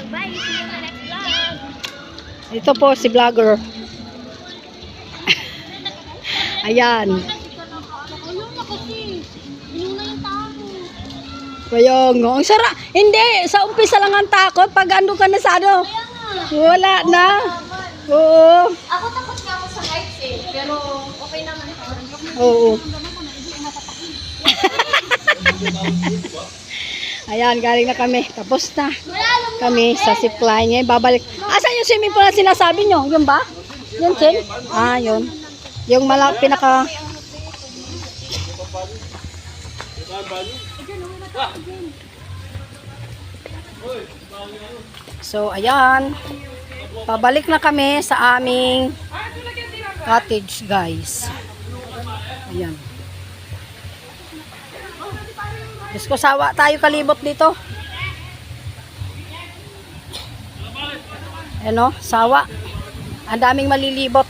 So bye, see you in the next vlog. Ito po si vlogger. Ayan. Kaya nga. Ang sara. Hindi. Sa umpisa lang ang takot. Pag ano ka na sa ano. Wala na. Oo. Ako takot nga ako sa heights eh. Pero okay naman ako. Oo. Ayan, galing na kami. Tapos na Wala kami sa zipline. Ngayon, babalik. Asan yung swimming pool na sinasabi nyo? Yun ba? Yun, Chen? Ah, yun. Yung mala, pinaka... So, ayan. Pabalik na kami sa aming cottage, guys. Ayan. Diyos ko, sawa tayo kalibot dito. Ano, sawa. Ang daming malilibot.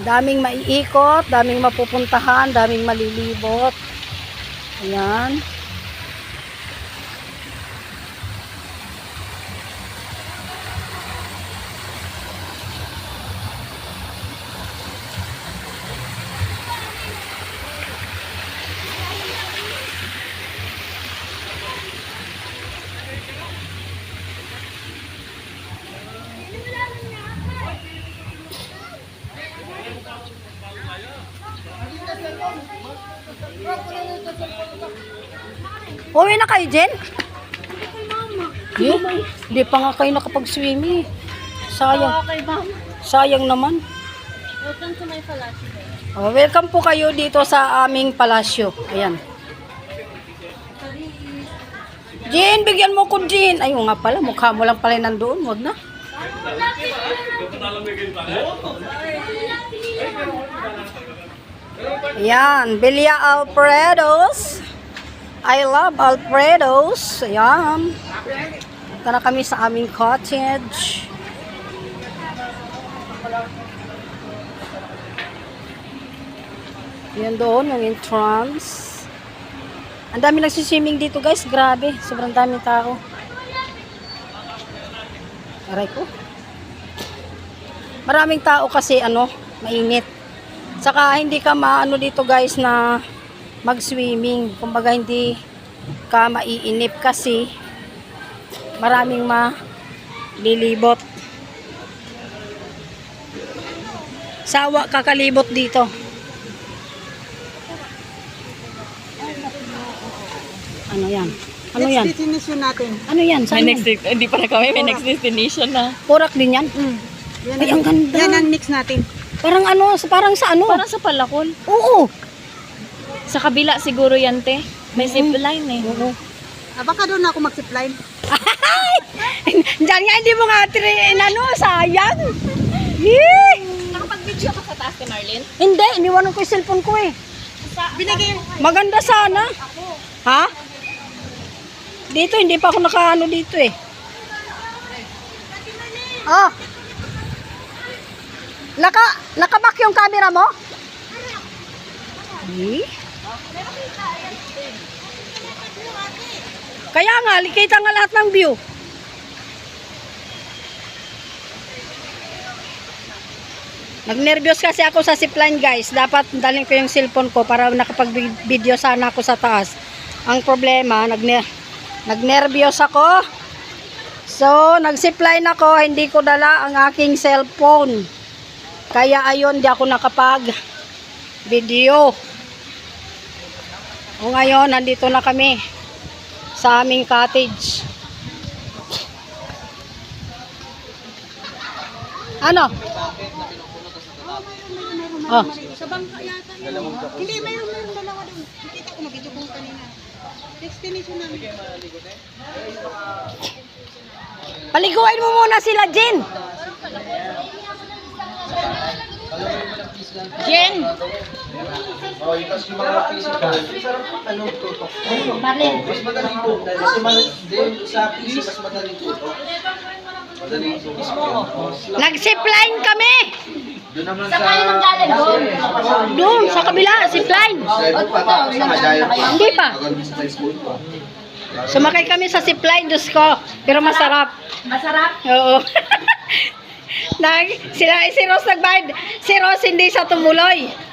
Daming maiikot, daming mapupuntahan, daming malilibot. Ayan. Uwi na kayo, Jen? Eh, Hindi pa nga kayo nakapag-swimming. Sayang. Okay, ma'am. Sayang naman. Welcome to my palace. Oh, welcome po kayo dito sa aming palasyo. Ayan. Jean, bigyan mo ko, Jean. Ay, nga pala, mukha mo lang pala nandoon. Wag na. Ayan, Belia Alfredos. I love Alfredos. Ayan. Punta na kami sa aming cottage. Yan doon, yung entrance. Ang dami nagsiswimming dito guys, grabe. Sobrang dami tao. Aray ko. Maraming tao kasi ano, mainit. Saka hindi ka maano dito guys na mag-swimming. Kumbaga hindi ka maiinip kasi maraming malilibot. Sawa kakalibot dito. Ano yan? Ano yan? destination natin. Ano yan? Saan May yan? next, hindi pa na kami, may next destination na. Purak din yan? Mm. Yan, Ay, ang ganda. Yan ang mix natin. Parang ano, parang sa ano? Parang sa Palakol. Oo. Sa kabila siguro yan, te. May zip line eh. Oo. Ah, baka doon ako mag-zipline. Diyan nga, hindi mo nga tiri, ano, sayang. Yee! Nakapag-video ka sa taas ni Marlene? Hindi, iniwanan ko yung cellphone ko eh. Binigay. Maganda sana. Ha? Dito, hindi pa ako nakaano dito eh. Oh. Naka, nakabak yung camera mo? Eh? Kaya nga, kita nga lahat ng view. Nagnervyos kasi ako sa zipline guys. Dapat dalhin ko yung cellphone ko para nakapag-video sana ako sa taas. Ang problema, nagne nagnervyos ako. So, nag-zipline ako, hindi ko dala ang aking cellphone. Kaya ayun, di ako nakapag video. O ngayon, nandito na kami sa aming cottage. Ano? Oh. Sa bangka yata yun. Hindi, mayroon mayroon dalawa doon. Nakita ko mag-video ko kanina. Destination namin. Paliguan mo muna sila, Jen. Jen. Marlene. Mas madali po. Dahil mas madali din sa PC, mas madali po. Po. Nag-zipline kami. Doon naman Sa kayo nang galing doon. Doon, sa kabila, zipline. Hindi pa. Sumakay kami sa zipline, Diyos ko. Pero masarap. Masarap. Oo. Nag, sila, si Rose nagbayad. Si Rose hindi sa tumuloy.